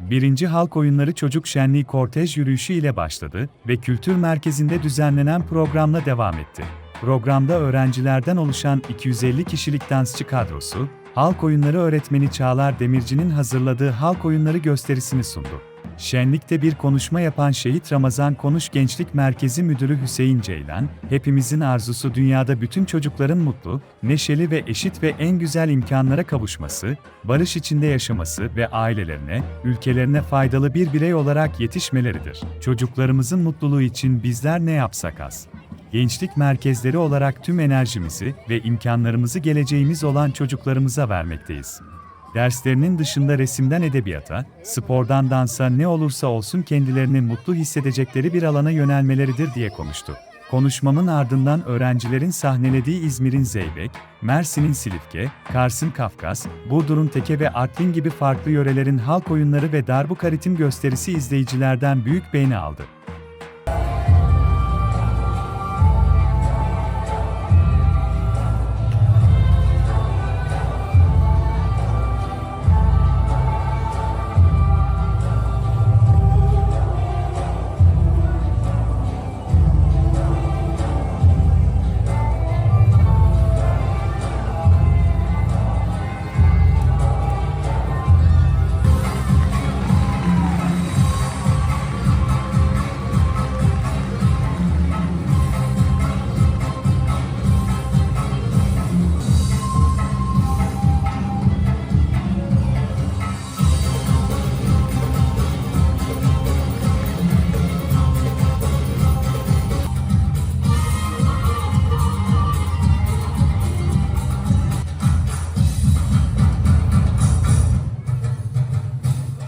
Birinci Halk Oyunları Çocuk Şenliği kortej yürüyüşü ile başladı ve kültür merkezinde düzenlenen programla devam etti. Programda öğrencilerden oluşan 250 kişilik dansçı kadrosu, Halk Oyunları öğretmeni Çağlar Demirci'nin hazırladığı Halk Oyunları gösterisini sundu. Şenlikte bir konuşma yapan Şehit Ramazan Konuş Gençlik Merkezi Müdürü Hüseyin Ceylan, hepimizin arzusu dünyada bütün çocukların mutlu, neşeli ve eşit ve en güzel imkanlara kavuşması, barış içinde yaşaması ve ailelerine, ülkelerine faydalı bir birey olarak yetişmeleridir. Çocuklarımızın mutluluğu için bizler ne yapsak az. Gençlik merkezleri olarak tüm enerjimizi ve imkanlarımızı geleceğimiz olan çocuklarımıza vermekteyiz. Derslerinin dışında resimden edebiyata, spordan dansa ne olursa olsun kendilerini mutlu hissedecekleri bir alana yönelmeleridir diye konuştu. Konuşmamın ardından öğrencilerin sahnelediği İzmir'in Zeybek, Mersin'in Silifke, Kars'ın Kafkas, Burdur'un Teke ve Artvin gibi farklı yörelerin halk oyunları ve darbuka ritim gösterisi izleyicilerden büyük beğeni aldı.